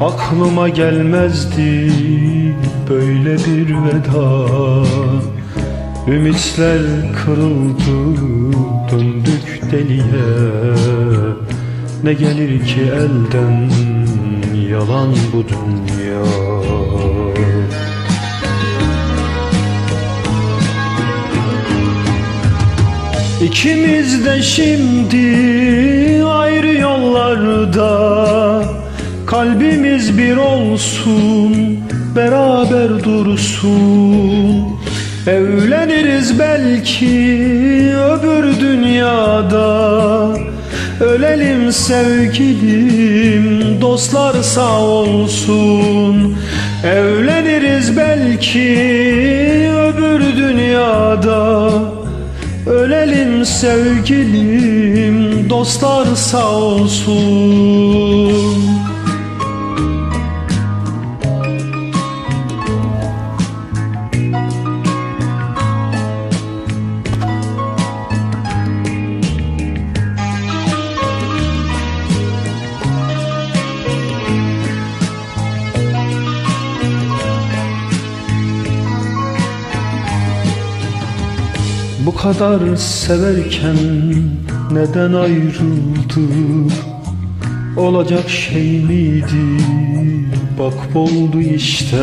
Aklıma gelmezdi Böyle bir veda. Ümitler kırıldı Döndük deliye. Ne gelir ki elden Yalan bu dünya? İkimiz de şimdi ayrı yollarda Kalbimiz bir olsun, beraber dursun. Evleniriz belki öbür dünyada. Ölelim sevgilim, dostlar sağ olsun. Evleniriz belki öbür dünyada. Ölelim sevgilim dostlar sağ olsun Bu kadar severken neden ayrıldık? Olacak şey miydi? Bak oldu işte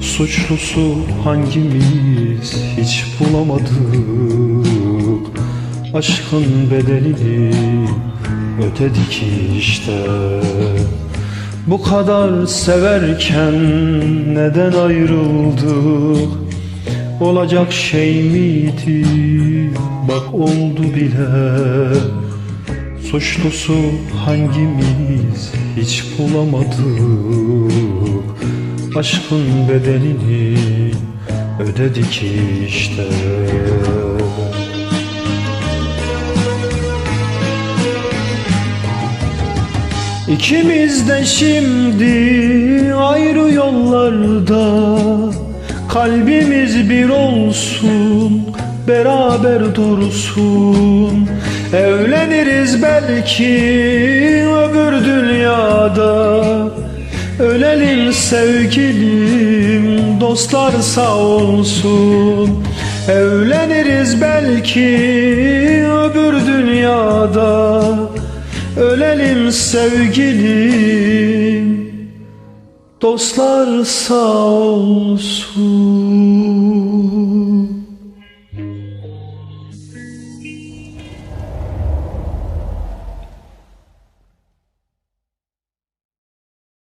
Suçlusu hangimiz hiç bulamadık Aşkın bedelini ödedik işte Bu kadar severken neden ayrıldık? Olacak şey miydi? Bak oldu bile. Suçlusu hangimiz? Hiç bulamadık. Aşkın bedelini ödedik işte. İkimiz de şimdi ayrı yollarda Kalbimiz bir olsun, beraber dursun. Evleniriz belki öbür dünyada. Ölelim sevgilim, dostlar sağ olsun. Evleniriz belki öbür dünyada. Ölelim sevgilim Dostlar sağ olsun